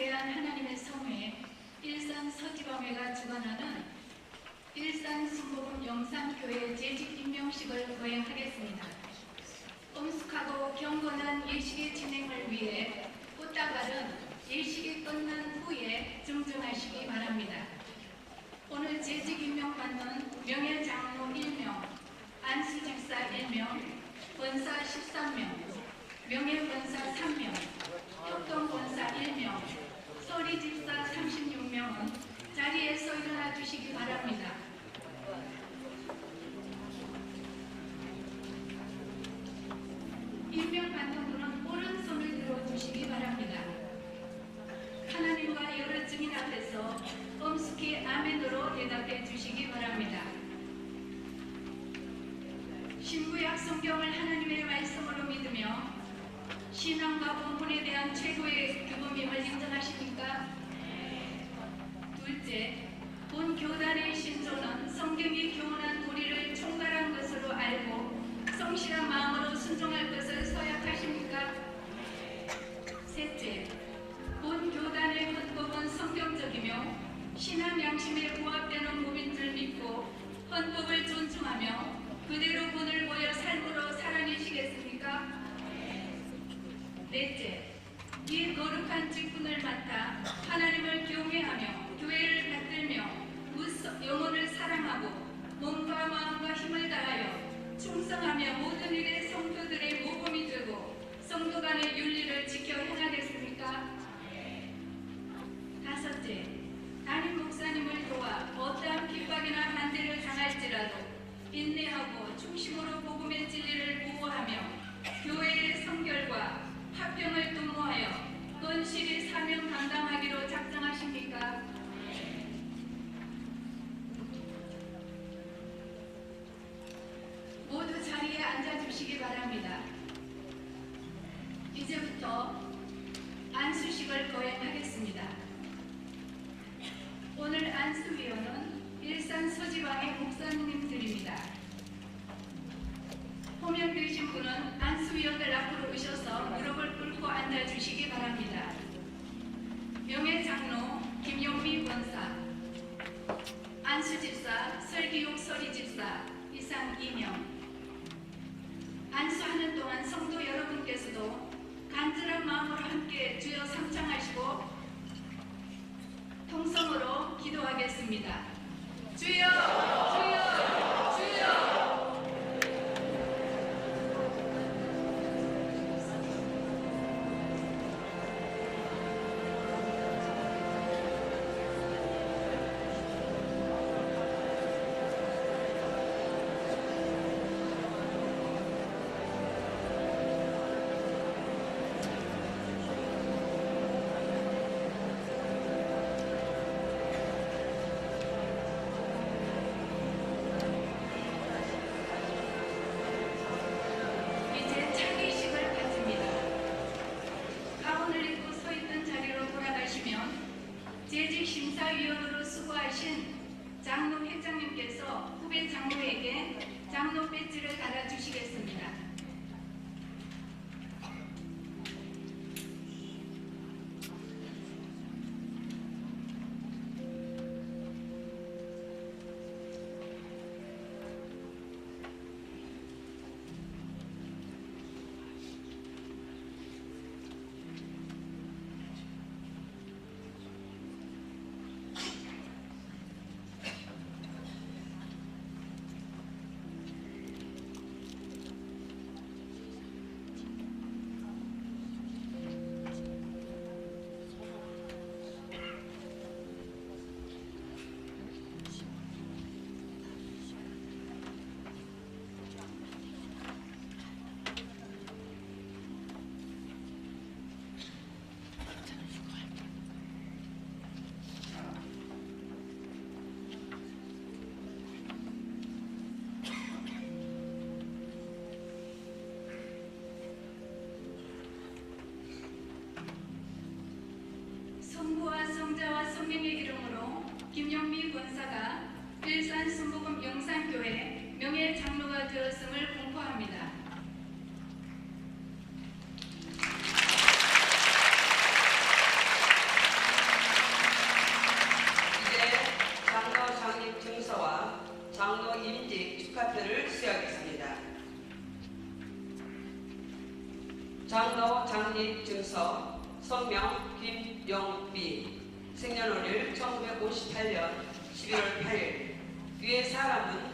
거대한 하나님의 성회 일산 서지방회가 주관하는 일산 순복음 영산교회 재직 임명식을 거행하겠습니다. 엄숙하고 경건한 예식의 진행을 위해 꽃다발은 예식이 끝난 후에 증정하시기 바랍니다. 오늘 재직 임명받는 명예장로 1명, 안수집사 1명, 권사 13명, 명예권사 3명, 협동권사 1명, 소리집사 36명은 자리에서 일어나 주시기 바랍니다. 임명받는 분은 오른손을 들어주시기 바랍니다. 하나님과 여러 증인 앞에서 엄숙히 아멘으로 대답해 주시기 바랍니다. 신구약 성경을 하나님의 말씀으로 믿으며 신앙과 본분에 대한 최고의 규범임을 인정하십니까? 둘째, 본 교단의 신조는 성경이 교훈한 도리를 총괄한 것으로 알고 성실한 마음으로 순종할 것을 서약하십니까? 셋째, 본 교단의 헌법은 성경적이며 신앙 양심에 부합되는 법인 줄 믿고 헌법을 존중하며 그대로 본을 보여 삶으로 살아내시겠습니까? 넷째, 이 거룩한 직분을 맡아 하나님을 경외하며 교회를 받들며 무서- 영혼을 사랑하고 몸과 마음과 힘을 다하여 충성하며 모든 일에 성도들의 모범이 되고 성도 간의 윤리를 지켜 행하겠습니까? 다섯째, 담임 목사님을 도와 어떠한 핍박이나 반대를 당할지라도 인내하고 중심으로 복음의 진리를 보호하며 교회의 성결과 합병을 도모하여 건실히 사명 감당하기로 작정하십니까? 모두 자리에 바랍니다. 이제부터 안수식을 거행하겠습니다. 오늘 안수위원은 일산 서지방의 목사님들입니다. 호명되신 분은 안수위원들 앞으로 오셔서 무릎을 꿇고 앉아주시기 바랍니다. 기도하겠습니다. 주여, 회장님께서 후배 장로에게 장로 배지를 달아주시겠습니다. 성령의 이름으로 김영미 권사가 일산 순복음 영산교회 명예 장로가 되었음을 공포합니다. 장로 장립 증서 성명 김영비 생년월일 1958년 11월 8일 위의 사람은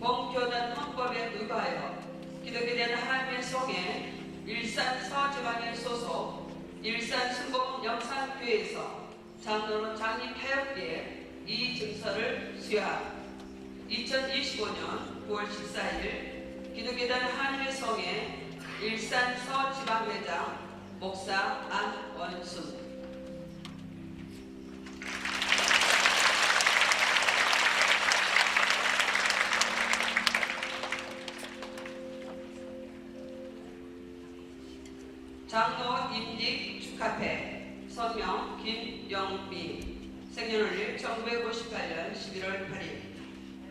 범교단 헌법에 의거하여 기독에 대한 하나님의 성에 일산 서지방의 소속 일산 순복음 영산교회에서 장로로 장립하였기에 이 증서를 수여함 2025년 9월 14일 기독교단 하나님의 성에 일산 서지방회장 목사 안원순. 장로 임직 축하패 성명 김영비 생년월일 1958년 11월 8일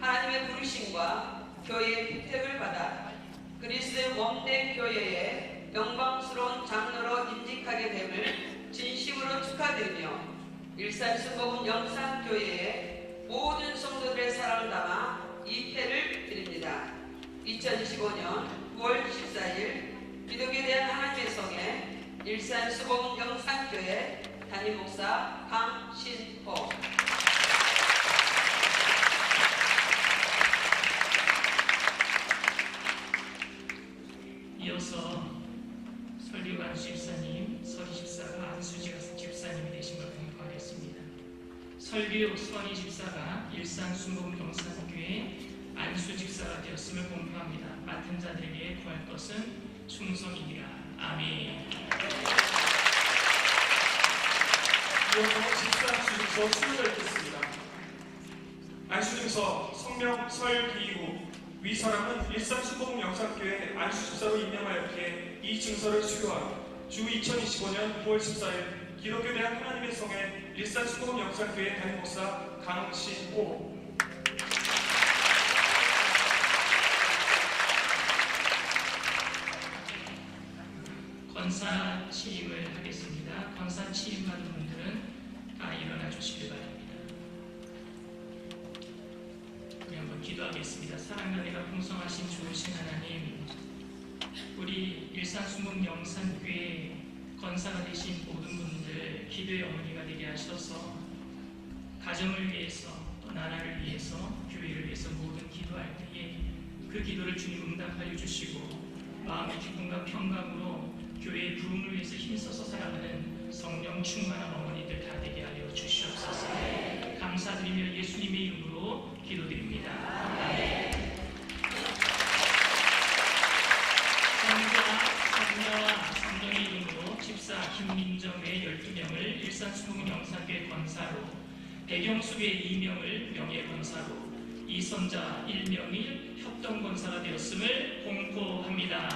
하나님의 부르심과 교회의 혜택을 받아 그리스도의 몸된 교회에 영광스러운 장로로 임직하게 됨을 진심으로 축하드리며 일산 순복음 영산교회의 모든 성도들의 사랑을 담아 이 패를 드립니다. 2025년 9월 14일 기독에 대한 하나님의 성에 일산 수봉 영산교회 담임 목사 강신호 이어서 설교관 집사님, 서리 집사가 안수 집사님이 되신 걸 공포하겠습니다. 설교 서리 집사가 일산 순복 영산교회 안수 집사가 되었음을 공포합니다. 맡은 자들에게 구할 것은 충성이니라. 아멘. 이어서 집사 수증서 수요가 있겠습니다. 안수증서 성명 설기후 위 사람은 일산 수봉 영산교회 안수집사로 임명하였기에 이 증서를 수요함 주 2025년 9월 14일 기독교 대학 하나님의 성에 일산 수봉 영산교회 담임 목사 강신호 권사 취임을 하겠습니다. 권사 취임 받은 분들은 다 일어나 주시기 바랍니다. 기도하겠습니다. 사랑하니가 풍성하신 좋으신 하나님, 우리 일산 수목 영산교회 권사가 되신 모든 분들 기도의 어머니가 되게 하셔서 가정을 위해서 또 나라를 위해서 교회를 위해서 모든 기도할 때에 그 기도를 주님 응답하여 주시고 마음의 기쁨과 평강으로 교회의 부흥을 위해서 힘써서 살아가는 성령 충만한 어머니들 다 되게 하여 주시옵소서. 감사드리며 예수님의 이름으로 기도드립니다. 아멘. 성자, 성녀와 성령의 이름으로 집사 김민정의 12명을 일산수봉 영사교회 권사로 배경수교회 2명을 명예권사로 이선자 1명이 협동권사가 되었음을 공포합니다.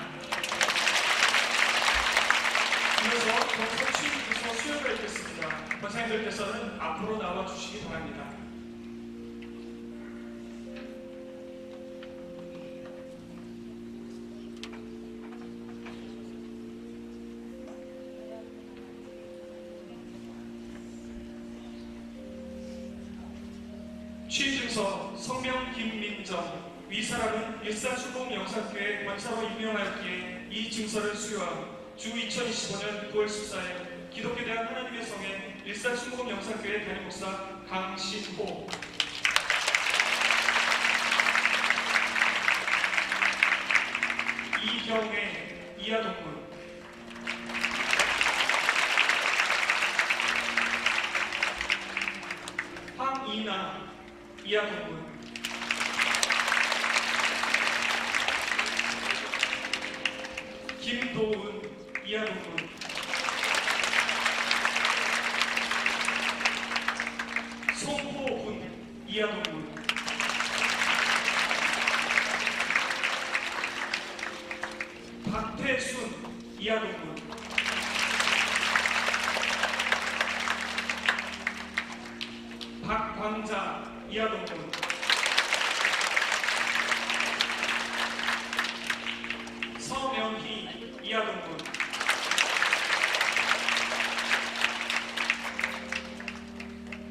이어서 권사 취임증서 수요가 있겠습니다. 권사님들께서는 앞으로 나와 주시기 바랍니다. 취임증서 성명 김민정 위 사람은 일산 수봉 영산교회 권사로 임명하였기에 이 증서를 수여함. 주 2025년 9월 14일 기독교 대학 하나님의 성에 일산 수봉 영산교회 담임 목사 강신호. 이경애 이하동군. 황이나 이하동군 김도은 이하동군 송호훈 이하동군 박태순 이하동군 박광자 이하동군 서명희 이하동군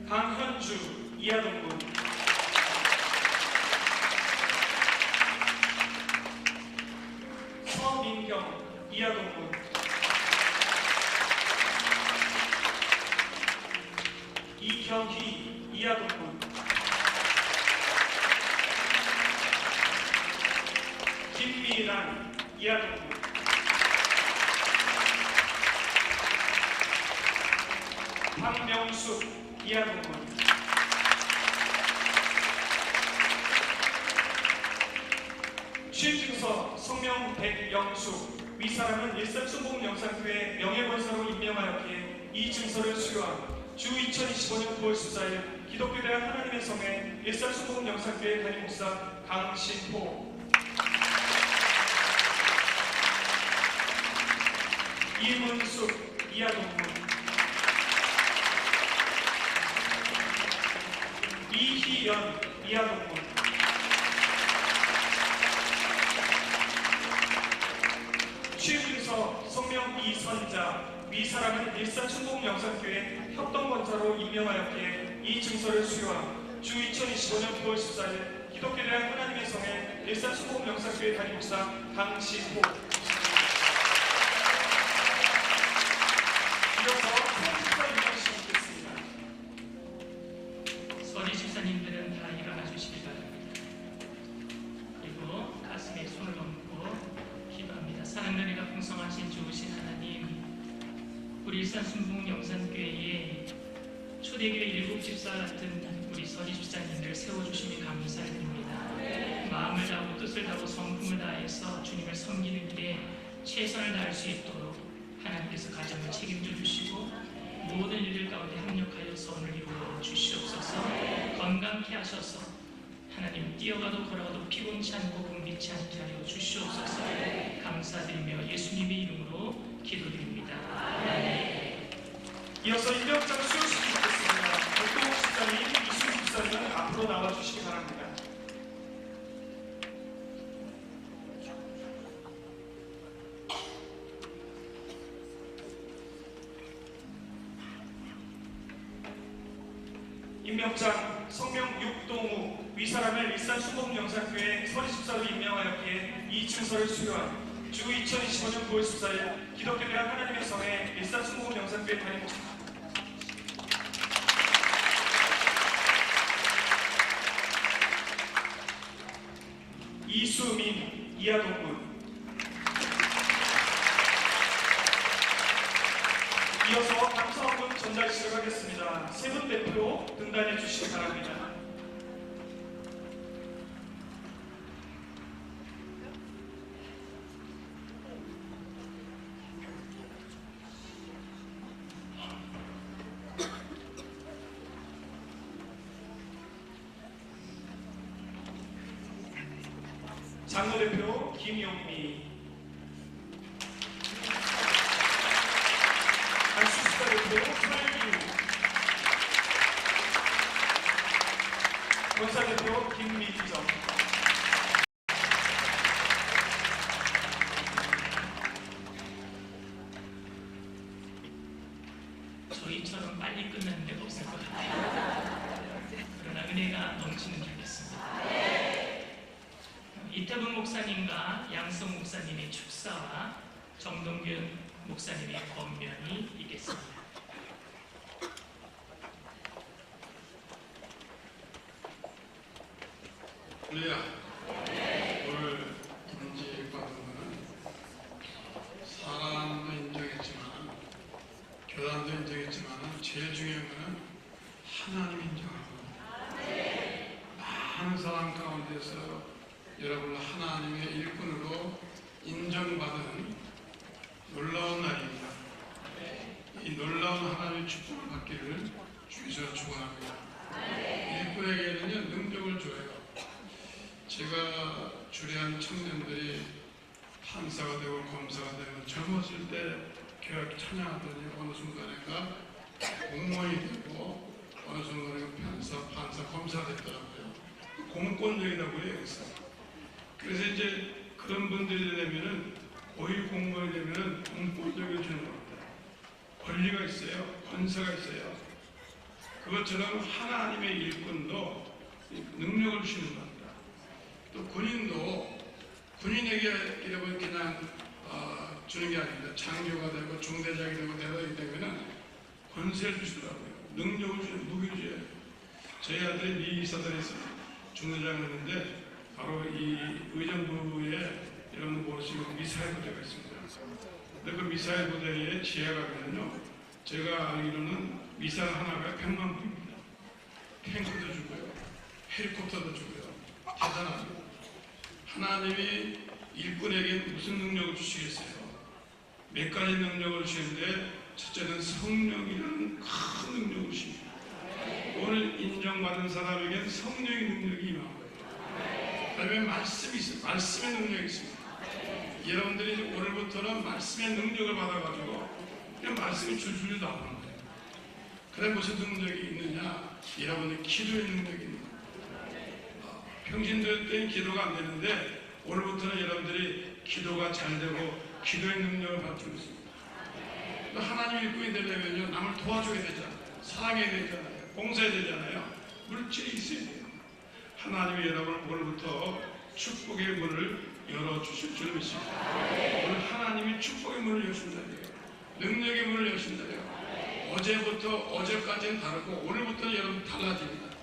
강현주 이하동군 서민경 이하동군 이경희 이하동군 김미란 이하동군 박명숙 이하동군 취임증서 성명 백영숙 위사람은 일산순복음 영상교회 명예권사로 임명하였기에 이 증서를 수여함 주 2025년 9월 14일 기독교대학 하나님의 성회 일산순복음 영상교회 담임 목사 강신호. 이문숙 이하동군 이희연 이하동군 취임증서 성명 이선자 위사람은 일산춘복영상교회 협동권사로 임명하였기에 이 증서를 수여함. 주 2025년 9월 14일 기독교대학 하나님의 성회 일산춘복영상교회 담임목사 강신호. 이어서 총수사 임명시 마음을 다하고 뜻을 다하고 성품을 다해서 주님을 섬기는 길에 최선을 다할 수 있도록 하나님께서 가정을 책임져 주시고 모든 일들 가운데 합력하여 선을 이루어 주시옵소서 건강케 하셔서 하나님 뛰어가도 걸어가도 피곤치 않고 굶기지 않게 하여 주시옵소서 감사드리며 예수님의 이름으로 기도드립니다 이어서 임명장 수여식이 있겠습니다. 집사님, 이수 집사님 앞으로 나와주시기 바랍니다. 임명장 성명 육동우 위 사람을 일산 수목영상교회 서리집사로 임명하였기에 이 증서를 수여한 주 2025년 9월 14일 기독교대학 하나님의 성회 일산 수목영상교회 담임 목사 이수민 이하동군 이어서 감사원금 전달식을 하겠습니다. 세 분 대표 등단해 주시기 바랍니다. 장로 대표 김용미 안수수사 대표 설기우 권사 대표 김미정 저희처럼 빨리 끝나는 데가 없을 것 같아요 그러나 은혜가 넘치는 줄 믿습니다 이태분 목사님과 양성 목사님의 축사와 정동균 목사님의 권면이 있겠습니다 할렐루야. 오늘 금지받은 거는 사람도 인정했지만 교단도 인정했지만 제일 중요한 거는 하나님 인정하고 많은 사람 가운데서 여러분 하나님의 일꾼으로 인정받은 놀라운 날입니다. 이 놀라운 하나님의 축복을 받기를 주에서 축원합니다. 일꾼에게는요 능력을 줘요. 제가 주례한 청년들이 판사가 되고 검사가 되고 젊었을 때 교회 찬양하더니 어느 순간에가 공무원이 되고 어느 순간에 판사, 판사, 검사가 됐더라고요. 공권력이라고 해요. 여기서. 그래서 이제 그런 분들이 되면은 고위 공무원이 되면은 공권력을 주는 겁니다. 권리가 있어요. 권세가 있어요. 그것처럼 하나님의 일꾼도 능력을 주시는 겁니다. 또 군인도 군인에게 이러면 그냥 어, 주는 게 아닙니다. 장교가 되고 중대장이 되고 대단이 되면은 권세를 주시더라고요. 능력을 주는 무기를 줘요. 저희 아들이 미 이사단에서 중대장을 했는데 바로 이 의정부에 이런 모르시고 미사일 부대가 있습니다. 근데 그 미사일 부대의 지혜가 보면요. 제가 알기로는 미사일 하나가 100만 불입니다. 탱크도 주고요. 헬리콥터도 주고요. 대단합니다. 하나님이 일꾼에게 무슨 능력을 주시겠어요? 몇 가지 능력을 주시는데 첫째는 성령이라는 큰 능력을 주십니다. 오늘 인정받은 사람에게는 성령의 능력이 거예요. 그다음에 말씀이 있어요. 말씀의 능력이 있습니다. 여러분들이 오늘부터는 말씀의 능력을 받아가지고 그냥 말씀이 줄줄 나오는 거예요. 그래 무슨 능력이 있느냐? 여러분의 기도의 거예요. 어, 평신도 때는 기도가 안 되는데 오늘부터는 여러분들이 기도가 잘 되고 기도의 능력을 받고 있습니다. 또 하나님 일꾼이 되려면요 남을 도와줘야 되잖아요. 사랑해야 되잖아요. 봉사해야 되잖아요. 물질이 있어야 돼요. 하나님이 여러분을 오늘부터 축복의 문을 열어주실 줄 믿습니다. 오늘 하나님이 축복의 문을 여신다네요. 능력의 문을 여신다네요. 어제부터 어제까지는 다르고 오늘부터는 여러분 달라집니다.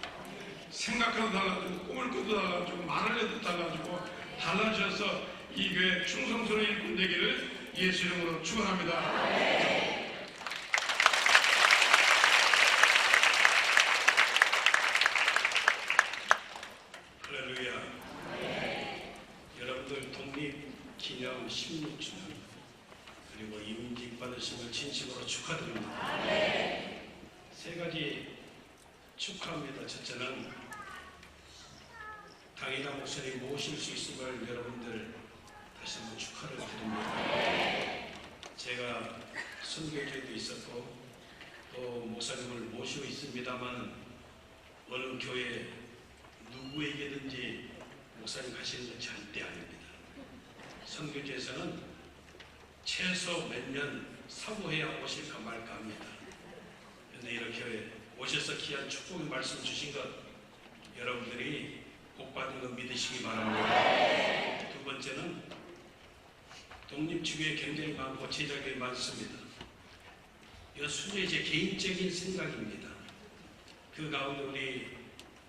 생각도 달라지고 꿈을 꿔도 달라지고 말을 해도 달라지고 달라져서 이 교회 충성스러운 일꾼 되기를 예수 이름으로 축원합니다. 할렐루야. 여러분들 독립 기념 16주년 그리고 임직 받으신 걸 진심으로 축하드립니다. 세 가지 축하합니다. 첫째는 당이당 목사님 모실 수 있음을 여러분들 다시 한번 축하를 드립니다. 제가 선교제도 있었고 또 목사님을 모시고 있습니다만 어느 교회 누구에게든지 목사님 하시는 건 절대 아닙니다. 선교제에서는 최소 몇 년 사고해야 오실까 말까 합니다. 그런데 이렇게 오셔서 귀한 축복의 말씀 주신 것 여러분들이 복 받은 거 믿으시기 바랍니다. 두 번째는 굉장히 많고 제작이 많습니다. 이건 순전히 제 개인적인 생각입니다. 그 가운데 우리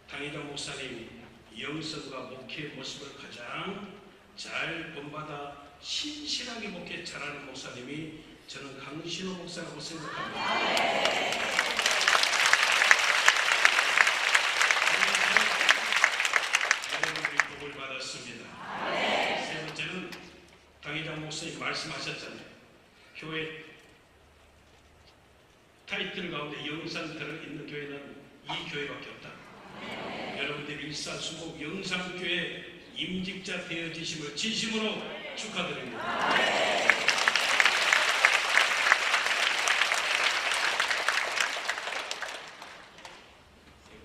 당의장 목사님 영성과 목회 모습을 가장 잘 본받아 신실하게 목회 잘하는 목사님이 저는 강신호 목사라고 생각합니다. 여러분들이 복을 받았습니다. 세 번째는 당의장 목사님 말씀하셨잖아요. 교회 타이틀 가운데 영상 들어있는 교회는 이 교회밖에 없다. 여러분들 일사수복 영상교회 임직자 되어지심을 진심으로 축하드립니다.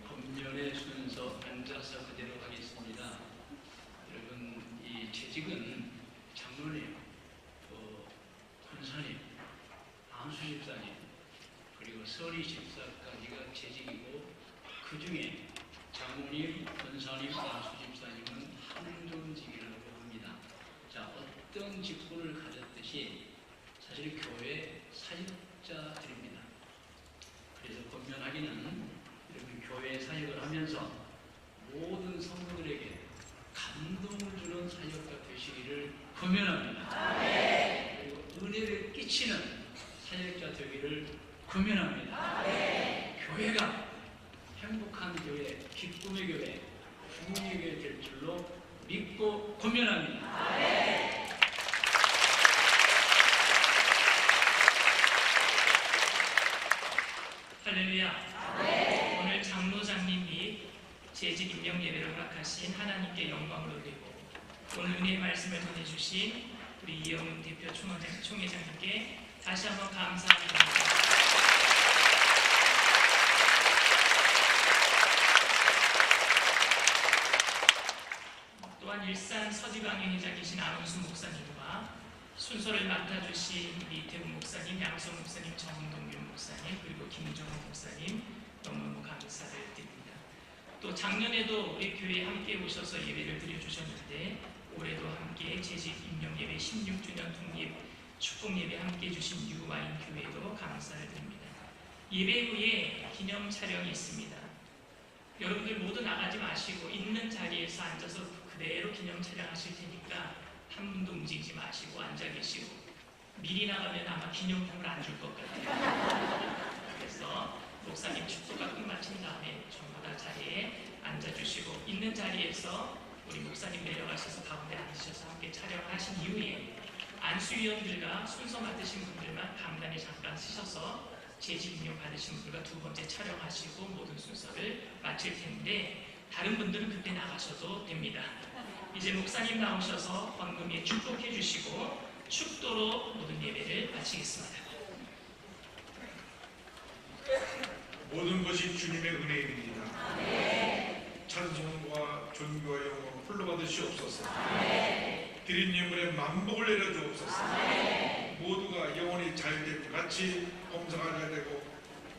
법률의 순서 앉아서 그대로 하겠습니다. 여러분 이 재직은 장로님, 또 권사님, 안수 집사님, 그리고 서리 집사까지가 재직이고 그 중에 장로님, 권사님, 안수 집사님은 항존직이라고 합니다. 자 어떤 직분을 가졌듯이 사실 교회 사역자들입니다. 그래서 권면하기는 여러분 교회 사역을 하면서 모든 성도들에게 감동을 주는 사역가 되시기를 권면합니다. 그리고 은혜를 끼치는 사역자 되기를 권면합니다. 교회가 행복한 교회, 기쁨의 교회, 부흥의 교회 될 줄로 믿고 권면합니다. 할렐루야. 오늘 장로장님 및 재직 임명 예배를 허락하신 하나님께 영광을 올리고 오늘 은혜의 말씀을 전해주신 우리 이영훈 대표 총회장, 총회장님께 다시 한번 감사합니다. 또한 일산 서지방에 회장 계신 안원수 목사님과 순서를 맡아주신 우리 이태훈 목사님, 양성 목사님, 정동균 목사님, 그리고 김정호 목사님 너무너무 감사를 드립니다. 또 작년에도 우리 교회에 함께 오셔서 예배를 드려주셨는데 올해도 함께 재직 임명 예배 16주년 독립 축복 예배 함께 해주신 유와인 교회도 감사를 드립니다. 예배 후에 기념 촬영이 있습니다. 여러분들 모두 나가지 마시고 있는 자리에서 앉아서 그대로 기념 촬영하실 테니까 한 분도 움직이지 마시고 앉아 계시고 미리 나가면 아마 기념품을 안 줄 것 같아요. 그래서 목사님 축도가 끝마친 다음에 전부 다 자리에 앉아주시고 있는 자리에서 우리 목사님 내려가셔서 가운데 앉으셔서 함께 촬영하신 이후에 안수위원들과 순서 맡으신 분들만 간단히 잠깐 쓰셔서 재직임용 받으신 분들과 두 번째 촬영하시고 모든 순서를 마칠 텐데 다른 분들은 그때 나가셔도 됩니다. 이제 목사님 나오셔서 헌금에 축복해 주시고 축도로 모든 예배를 마치겠습니다. 모든 것이 주님의 은혜입니다. 찬송과 존귀와 영광 불러받으시옵소서. 드린 예물에 만복을 내려주옵소서. 모두가 영원히 잘되고 같이 범사가 잘 되고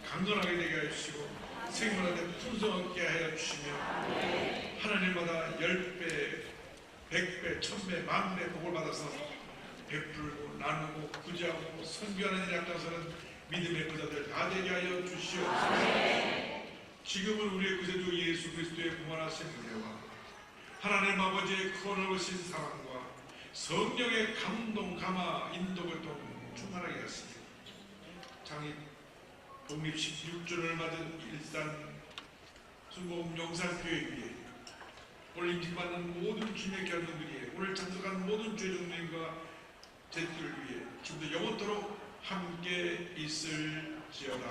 강건하게 되게 해주시고 생명하되 풍성하게 하여 주시며 하나님마다 열배, 백배, 천배, 만배 복을 받아서 베풀고 나누고 구제하고 선교하는 일에 앞장서는 믿음의 부자들 다 되게 하여 주시옵소서. 지금은 우리의 구세주 예수 그리스도의 무한하신 은혜와 하나님 아버지의 크로노신 사랑과 성령의 감동, 감화, 인도, 교통 충만하게 하시니 장인 독립 16주년을 맞은 일산 순공 영산교회 위에 오늘 임직받는 모든 주님의 위해 오늘 참석한 모든 죄종들과 제들 위해 지금도 영원토록 함께 있을지어다.